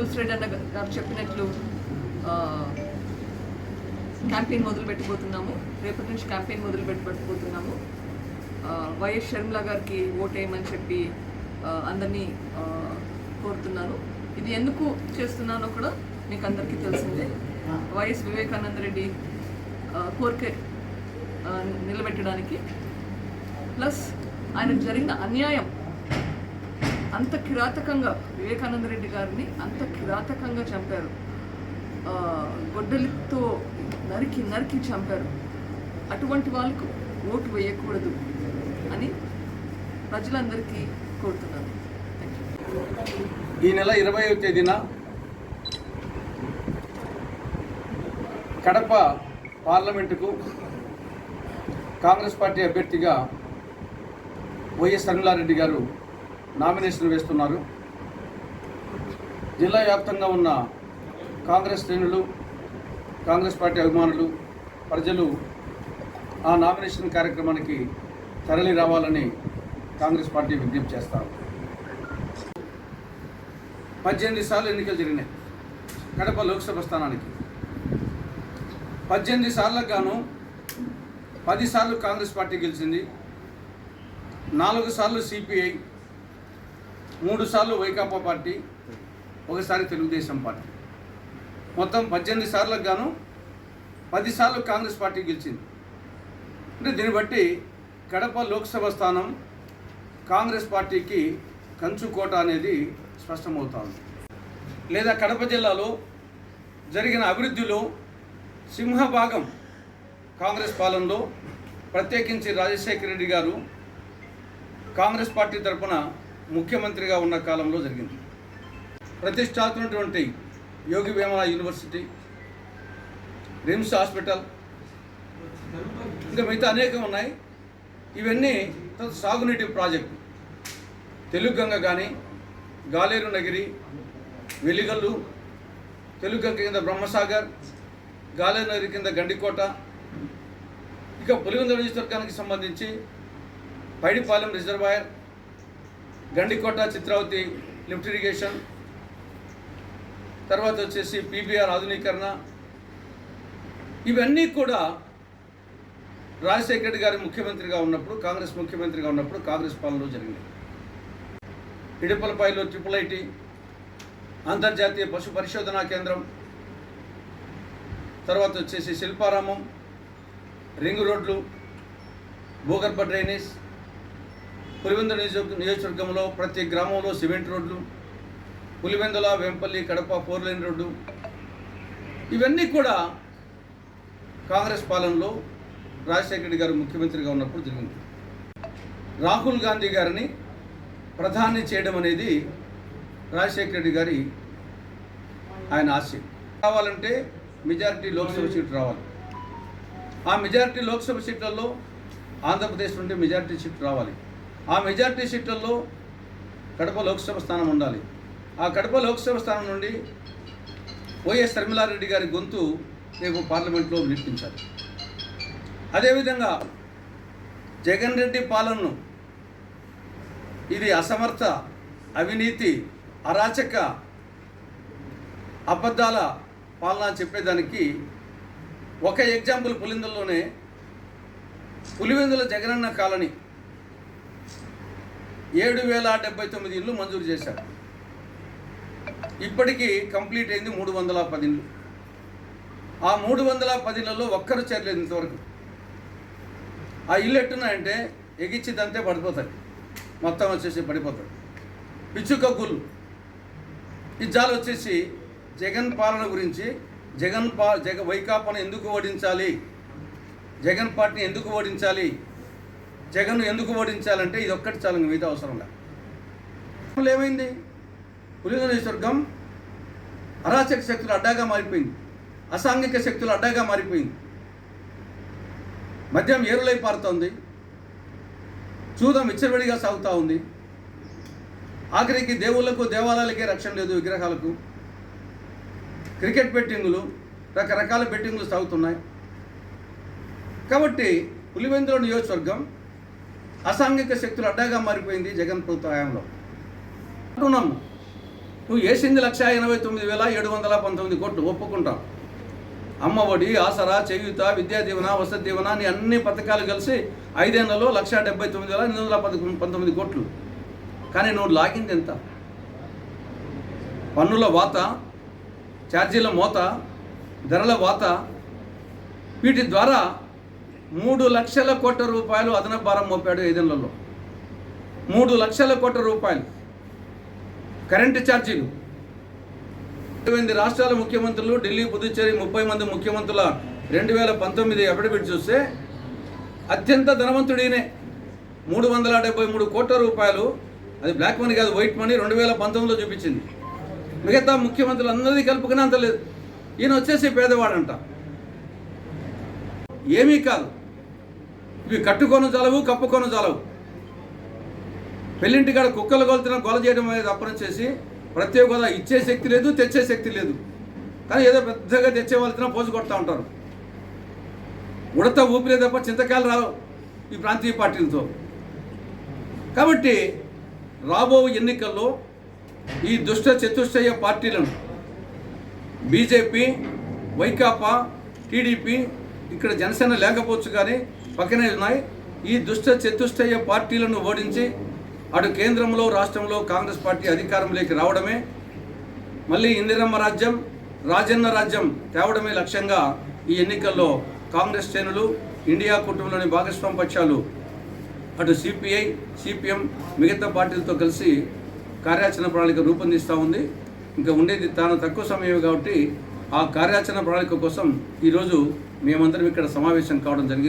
తులసిరెడ్డి అన్న గారు చెప్పినట్లు క్యాంపెయిన్ మొదలు పెట్టబోతున్నాము రేపటి నుంచి క్యాంపెయిన్ మొదలు పెట్టబోతున్నాము వైఎస్ షర్మిల గారికి ఓటేయమని చెప్పి అందరినీ కోరుతున్నాను. ఇది ఎందుకు చేస్తున్నానో కూడా మీకు అందరికీ తెలిసిందే. వైఎస్ వివేకానంద రెడ్డి కోరిక నిలబెట్టడానికి ప్లస్ ఆయన జరిగిన అన్యాయం అంత కిరాతకంగా వివేకానంద రెడ్డి గారిని అంత కిరాతకంగా చంపారు. గొడ్డలితో నరికి నరికి చంపారు. అటువంటి వాళ్ళకు ఓటు వేయకూడదు అని ప్రజలందరికీ కోరుతున్నాను. ఈ నెల ఇరవైవ తేదీన కడప పార్లమెంటుకు కాంగ్రెస్ పార్టీ అభ్యర్థిగా వైఎస్ సన్మిలారెడ్డి గారు నామినేషన్ వేస్తున్నారు. జిల్లా వ్యాప్తంగా ఉన్న కాంగ్రెస్ శ్రేణులు కాంగ్రెస్ పార్టీ అభిమానులు ప్రజలు ఆ నామినేషన్ కార్యక్రమానికి తరలి రావాలని కాంగ్రెస్ పార్టీ విజ్ఞప్తి చేస్తారు పద్దెనిమిది సార్లు ఎన్నికలు జరిగినాయి. కడప లోక్సభ స్థానానికి. పద్దెనిమిది సార్లకు గాను పది సార్లు కాంగ్రెస్ పార్టీ గెలిచింది. నాలుగు సార్లు సిపిఐ మూడు సార్లు వైకాపా పార్టీ ఒకసారి తెలుగుదేశం పార్టీ. మొత్తం పద్దెనిమిది సార్లకు గాను పదిసార్లు కాంగ్రెస్ పార్టీ గెలిచింది. అంటే దీన్ని బట్టి కడప లోక్సభ స్థానం కాంగ్రెస్ పార్టీకి కంచుకోట అనేది స్పష్టమవుతుంది. లేదా కడప జిల్లాలో జరిగిన అభివృద్ధిలో సింహభాగం కాంగ్రెస్ పాలనలో ప్రత్యేకించి రాజశేఖర రెడ్డి గారు కాంగ్రెస్ పార్టీ తరఫున ముఖ్యమంత్రిగా ఉన్న కాలంలో జరిగింది. ప్రతిష్టాత్మకటువంటి Yogi Vemana university RIMS hospital ఇంకా మిగతా అనేకం ఉన్నాయి. ఇవన్నీ సాగునీటి ప్రాజెక్టు. తెలుగుగంగ కానీ గాలేరు నగిరి వెలిగల్లు తెలుగు గంగ కింద బ్రహ్మసాగర్ గాలేరు నగిరి కింద గండికోట ఇక పులివెందుల నియోజకవర్గానికి సంబంధించి Paidipalem reservoir Gandikota Chitravathi lift irrigation. తర్వాత వచ్చేసి పీబీఆర్ ఆధునీకరణ. ఇవన్నీ కూడా రాజశేఖర రెడ్డి గారి ముఖ్యమంత్రిగా ఉన్నప్పుడు కాంగ్రెస్ ముఖ్యమంత్రిగా ఉన్నప్పుడు కాంగ్రెస్ పాలనలో జరిగింది ఇడుపలపాయలో ట్రిపుల్ ఐటీ అంతర్జాతీయ పశు పరిశోధనా కేంద్రం. తర్వాత వచ్చేసి శిల్పారామం రింగ్ రోడ్లు భూగర్భ డ్రైనేజ్. పులివెందుల నియోజక నియోజకవర్గంలో ప్రతి గ్రామంలో సిమెంట్ రోడ్లు Pulivendula Vempalli Kadapa four line road. ఇవన్నీ కూడా కాంగ్రెస్ పాలనలో రాజశేఖర రెడ్డి గారు ముఖ్యమంత్రిగా ఉన్నప్పుడు జరిగింది. రాహుల్ గాంధీ గారిని ప్రధాని చేయడం అనేది రాజశేఖర రెడ్డి గారి ఆయన ఆశయం రావాలంటే మెజారిటీ లోక్సభ సీట్లు రావాలి. ఆ మెజారిటీ లోక్సభ సీట్లలో ఆంధ్రప్రదేశ్ నుండి మెజారిటీ సీట్లు రావాలి. ఆ మెజార్టీ సీట్లలో కడప లోక్సభ స్థానం ఉండాలి. ఆ కడప లోక్సభ స్థానం నుండి వైఎస్ శర్మిలారెడ్డి గారి గొంతు రేపు పార్లమెంట్లో వినిపించాలి అదేవిధంగా జగన్ రెడ్డి పాలనను ఇది అసమర్థ అవినీతి అరాచక అబద్ధాల పాలన చెప్పేదానికి ఒక ఎగ్జాంపుల్ పులిందల్లోనే పులివెందుల జగనన్న కాలనీ ఏడు వేల డెబ్బై తొమ్మిది ఇళ్ళు మంజూరు చేశారు. ఇప్పటికీ కంప్లీట్ అయింది మూడు వందల పది ఇళ్ళు. ఆ మూడు వందల పదిలలో ఒక్కరు చేరలేదు ఇంతవరకు ఆ ఇల్లు ఎట్టున్నాయంటే ఎగిచ్చిదంతే పడిపోతాయి. మొత్తం వచ్చేసి పడిపోతాయి. పిచ్చుక గుళ్ళు. ఈ వచ్చేసి జగన్ పాలన గురించి జగన్ పా జగ వైకాపాను ఎందుకు ఓడించాలి? జగన్ పార్టీని ఎందుకు ఓడించాలి? జగన్ ఎందుకు ఓడించాలంటే ఇది ఒక్కటి చాలు ఇంక మిగతా అవసరం లేదు ఏమైంది? పులివెందుల స్వర్గం అరాచక శక్తులు అడ్డాగా మారిపోయింది. అసాంఘిక శక్తులు అడ్డాగా మారిపోయింది. మద్యం ఏరులై పారుతోంది. చూదం విచ్చరవిడిగా సాగుతూ ఉంది. ఆఖరికి దేవుళ్ళకు దేవాలయాలకే రక్షణ లేదు విగ్రహాలకు. క్రికెట్ బెట్టింగులు రకరకాల బెట్టింగులు సాగుతున్నాయి. కాబట్టి పులివెందుల నియోజకవర్గం అసాంఘిక శక్తులు అడ్డాగా మారిపోయింది జగన్ ప్రభుత్వ హయాంలో అంటున్నాము నువ్వు వేసింది లక్ష ఎనభై తొమ్మిది వేల ఏడు వందల పంతొమ్మిది కోట్లు ఒప్పుకుంటాం. అమ్మ ఒడి ఆసరా చేయూత విద్యా దీవెన వసతి దీవెన అని అన్ని పథకాలు కలిసి ఐదేళ్ళలో లక్ష డెబ్బై తొమ్మిది వేల ఎనిమిది వందల పదకొండు పంతొమ్మిది కోట్లు. కానీ నువ్వు లాగింది ఎంత? పన్నుల వాత ఛార్జీల మోత ధరల వాత వీటి ద్వారా మూడు లక్షల కోట్ల రూపాయలు అదనపు భారం మోపాడు ఐదేళ్ళలో మూడు లక్షల కోట్ల రూపాయలు. కరెంటు ఛార్జీలు. ఎనిమిది రాష్ట్రాల ముఖ్యమంత్రులు ఢిల్లీ పుదుచ్చేరి ముప్పై మంది ముఖ్యమంత్రుల రెండు వేల పంతొమ్మిది అఫిడవిట్ చూస్తే అత్యంత ధనవంతుడినే మూడు వందల డెబ్బై మూడు కోట్ల రూపాయలు. అది బ్లాక్ మనీ కాదు వైట్ మనీ రెండు వేల పంతొమ్మిదిలో చూపించింది. మిగతా ముఖ్యమంత్రులు అందరినీ కలుపుకునే అంత లేదు. ఈయన వచ్చేసి పేదవాడంట. ఏమీ కాదు. ఇవి కట్టుకొని చాలవు కప్పుకొని చాలవు. పెళ్ళింటి కాడ కుక్కలు కొలుతున్న గొల చేయడం అనేది అప్పరం చేసి ప్రత్యేక హోదా ఇచ్చే శక్తి లేదు తెచ్చే శక్తి లేదు. కానీ ఏదో పెద్దగా తెచ్చే వాళ్ళతో పోజు కొడతా ఉంటారు. ఉడత ఊపిరే తప్ప చింతకాయలు రావు ఈ ప్రాంతీయ పార్టీలతో. కాబట్టి రాబో ఎన్నికల్లో ఈ దుష్ట చతుష్టయ పార్టీలను బీజేపీ వైకాపా టీడీపీ ఇక్కడ జనసేన లేకపోవచ్చు కానీ పక్కనే ఉన్నాయి. ఈ దుష్ట చతుష్టయ పార్టీలను ఓడించి అటు కేంద్రంలో రాష్ట్రంలో కాంగ్రెస్ పార్టీ అధికారంలోకి రావడమే మళ్ళీ ఇందిరమ్మ రాజ్యం రాజన్న రాజ్యం తేవడమే లక్ష్యంగా ఈ ఎన్నికల్లో కాంగ్రెస్ శ్రేణులు ఇండియా కుటుంబంలోని భాగస్వామ్య పక్షాలు అటు సిపిఐ సిపిఎం మిగతా పార్టీలతో కలిసి కార్యాచరణ ప్రణాళిక రూపొందిస్తూ ఉంది. ఇంకా ఉండేది తాను తక్కువ సమయమే కాబట్టి ఆ కార్యాచరణ ప్రణాళిక కోసం ఈరోజు మేమందరం ఇక్కడ సమావేశం కావడం జరిగింది.